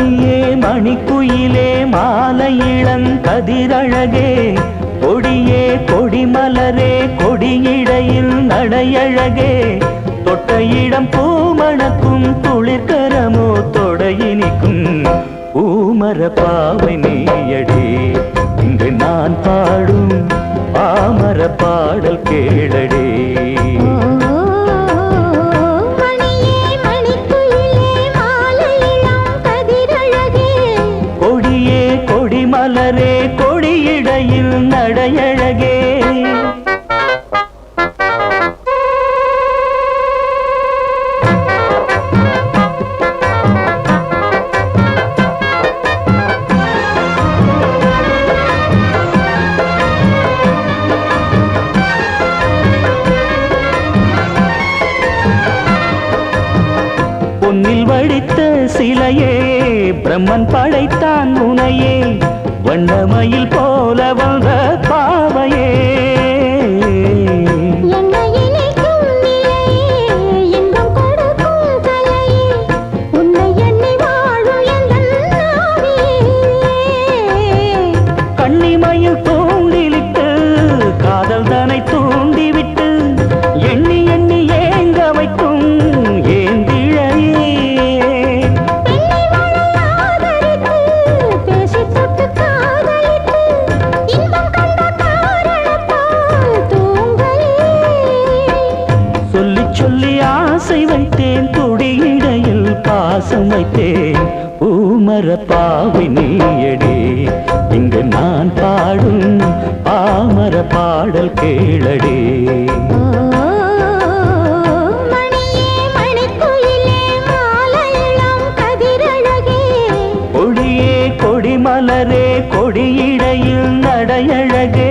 மணியே மணிக்குயிலே மாலை இளங்கதிரழகே கொடியே கொடிமலரே கொடியிடையில் நடையழகே. தொட்ட இடம் பூமணக்கும் குளிர்கரமோ தொடையினிக்கும் பூமர பாவை நீயடி. இங்கு நான் பாடும் பாமர பாடல் கேளடி. பொன்னில் வடித்த சிலையே பிரம்மன் படைத்தான் உனையே வண்ணமயில் போல வந்த பாவையே. வைத்தேன் பூமர பாவை நீயடி. இங்கு நான் பாடும் பாமர பாடல் கேளடி. கொடியே கொடிமலரே கொடியிடையில் நடையழகே.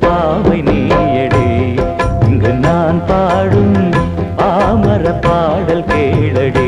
பாவை நீயடி. அங்கு நான் பாடும் பாமர பாடல் கேளடி.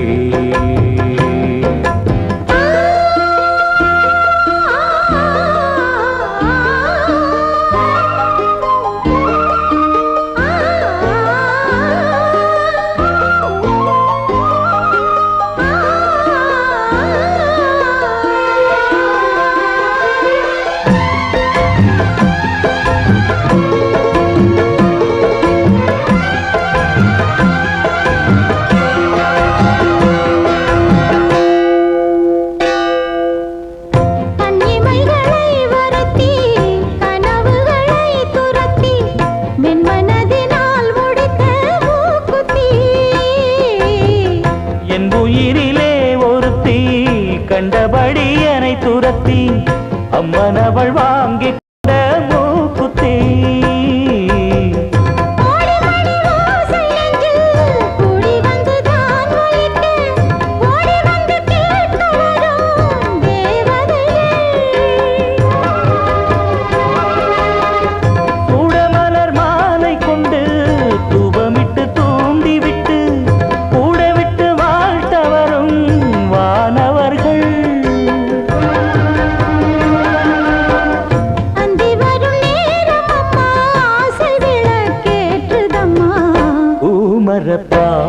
அம்மனவள் வாங்கி